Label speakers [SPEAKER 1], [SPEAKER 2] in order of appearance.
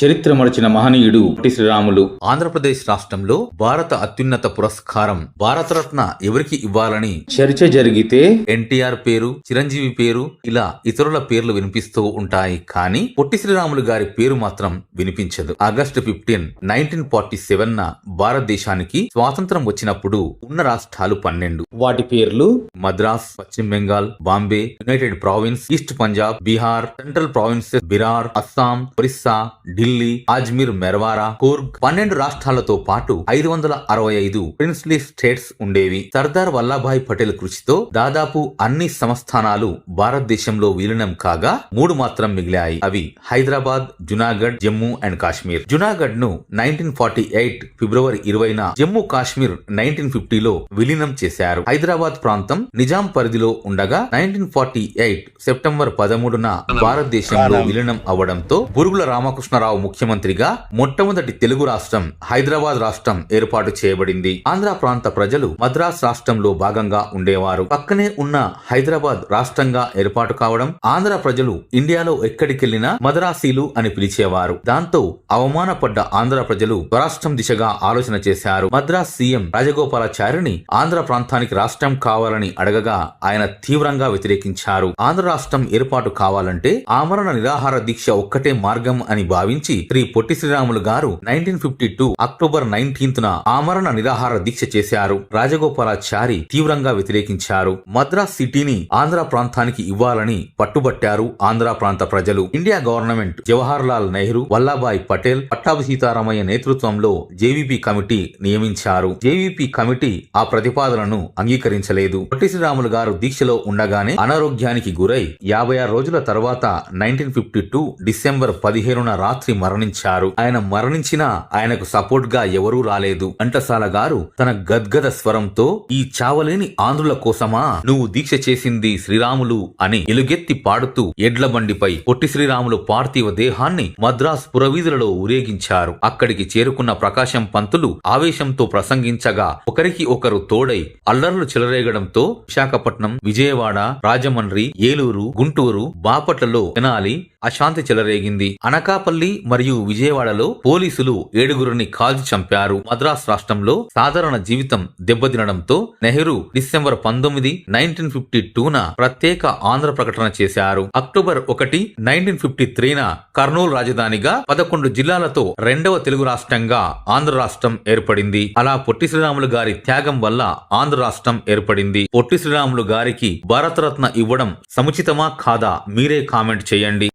[SPEAKER 1] చరిత్ర మరచిన మహనీయుడు పొట్టి శ్రీరాములు.
[SPEAKER 2] ఆంధ్రప్రదేశ్ రాష్ట్రంలో భారత అత్యున్నత పురస్కారం భారతరత్న ఎవరికి ఇవ్వాలని
[SPEAKER 1] చర్చ జరిగితే
[SPEAKER 2] ఎన్టీఆర్ పేరు చిరంజీవి పేరు ఇలా ఇతరుల పేర్లు వినిపిస్తూ ఉంటాయి కానీ పొట్టి శ్రీరాములు గారి పేరు మాత్రం వినిపించదు. August fifteen nineteen forty seven న భారతదేశానికి స్వాతంత్రం వచ్చినప్పుడు ఉన్న రాష్ట్రాలు పన్నెండు.
[SPEAKER 1] వాటి పేర్లు
[SPEAKER 2] మద్రాస్ పశ్చిమ Bengal Bombay united province east Punjab Bihar central provinces Berar Assam Orissa Delhi Ajmer Merwara Coorg పన్నెండు రాష్ట్రాలతో పాటు ఐదు వందల అరవై ఐదు ప్రిన్స్లీ స్టేట్స్ ఉండేవి. సర్దార్ వల్లభాయ్ పటేల్ కృషితో దాదాపు అన్ని సంస్థానాలు భారతదేశంలో విలీనం కాగా మూడు మాత్రం మిగిలాయి. అవి హైదరాబాద్ జునాగఢ్ జమ్మూ అండ్ కాశ్మీర్. జునాగఢ్ను నైన్టీన్ ఫార్టీ ఎయిట్ ఫిబ్రవరి ఇరవైన జమ్మూ కాశ్మీర్ నైన్టీన్ ఫిఫ్టీలో విలీనం చేశారు. హైదరాబాద్ ప్రాంతం నిజాం పరిధిలో ఉండగా నైన్టీన్ ఫార్టీ ఎయిట్ సెప్టెంబర్ పదమూడున భారతదేశంలో విలీనం అవ్వడంతో బురుగుల రామకృష్ణరావు ముఖ్యమంత్రిగా మొట్టమొదటి తెలుగు రాష్ట్రం హైదరాబాద్ రాష్ట్రం ఏర్పాటు చేయబడింది. ఆంధ్ర ప్రాంత ప్రజలు మద్రాస్ రాష్ట్రంలో భాగంగా ఉండేవారు. పక్కనే ఉన్న హైదరాబాద్ రాష్ట్రంగా ఏర్పాటు కావడం ఆంధ్ర ప్రజలు ఇండియాలో ఎక్కడికెళ్ళినా మద్రాసీలు అని పిలిచేవారు. దాంతో అవమానపడ్డ ఆంధ్ర ప్రజలు స్వరాష్ట్రం దిశగా ఆలోచన చేశారు. మద్రాస్ సీఎం రాజగోపాలాచారిని ఆంధ్ర ప్రాంతానికి రాష్ట్రం కావాలని అడగగా ఆయన తీవ్రంగా వ్యతిరేకించారు. ఆంధ్ర రాష్ట్రం ఏర్పాటు కావాలంటే ఆమరణ నిరాహార దీక్ష ఒక్కటే మార్గం అని భావించి శ్రీ పొట్టి శ్రీరాములు గారు nineteen fifty two October nineteenth న ఆమరణ నిరాహార దీక్ష చేశారు. రాజగోపాలాచారి తీవ్రంగా వ్యతిరేకించారు. మద్రాస్ సిటీని ఆంధ్ర ప్రాంతానికి ఇవ్వాలని పట్టుబట్టారు ఆంధ్ర ప్రాంత ప్రజలు. ఇండియా గవర్నమెంట్ జవహర్ లాల్ నెహ్రూ వల్లభాయ్ పటేల్ పట్టాభి సీతారామయ్య నేతృత్వంలో జేవీపీ కమిటీ నియమించారు. జేవీపీ కమిటీ ఆ ప్రతిపాదనను అంగీకరించలేదు. పొట్టి శ్రీరాములు గారు దీక్షలో ఉండగానే అనారోగ్యానికి గురై యాభై ఆరు రోజుల తర్వాత నైన్టీన్ ఫిఫ్టీ టూ డిసెంబర్ పదిహేనున రాత్రి మరణించారు. ఆయన మరణించినా ఆయనకు సపోర్ట్గా ఎవరూ రాలేదు. ఘంటసాల గారు తన గద్గద స్వరంతో ఈ చావలేని ఆంధ్రుల కోసమా నువ్వు దీక్ష చేసింది శ్రీరాములు అని ఎలుగెత్తి పాడుతూ ఎడ్ల బండిపై పొట్టి శ్రీరాములు పార్థివ దేహాన్ని మద్రాస్ పురవీధులలో ఊరేగించారు. అక్కడికి చేరుకున్న ప్రకాశం పంతులు ఆవేశంతో ప్రసంగించగా ఒకరికి ఒకరు తోడై అల్లర్లు చెలరేగడంతో విశాఖపట్నం విజయవాడ రాజమండ్రి ఏలూరు గుంటూరు బాపట్లలో తెనాలి అశాంతి చెలరేగింది. అనకాపల్లి మరియు విజయవాడలో పోలీసులు ఏడుగురిని కాల్చి చంపారు. మద్రాస్ రాష్ట్రంలో సాధారణ జీవితం దెబ్బతినడంతో నెహ్రూ డిసెంబర్ పంతొమ్మిది నైన్టీన్ ఫిఫ్టీ టూన ప్రత్యేక ఆంధ్ర ప్రకటన చేశారు. అక్టోబర్ ఒకటి నైన్టీన్ ఫిఫ్టీ త్రీన కర్నూలు రాజధానిగా పదకొండు జిల్లాలతో రెండవ తెలుగు రాష్ట్రంగా ఆంధ్ర రాష్ట్రం ఏర్పడింది. అలా పొట్టి శ్రీరాములు గారి త్యాగం వల్ల ఆంధ్ర రాష్ట్రం ఏర్పడింది. పొట్టి శ్రీరాములు గారికి భారతరత్న ఇవ్వడం సముచితమా కాదా మీరే కామెంట్ చేయండి.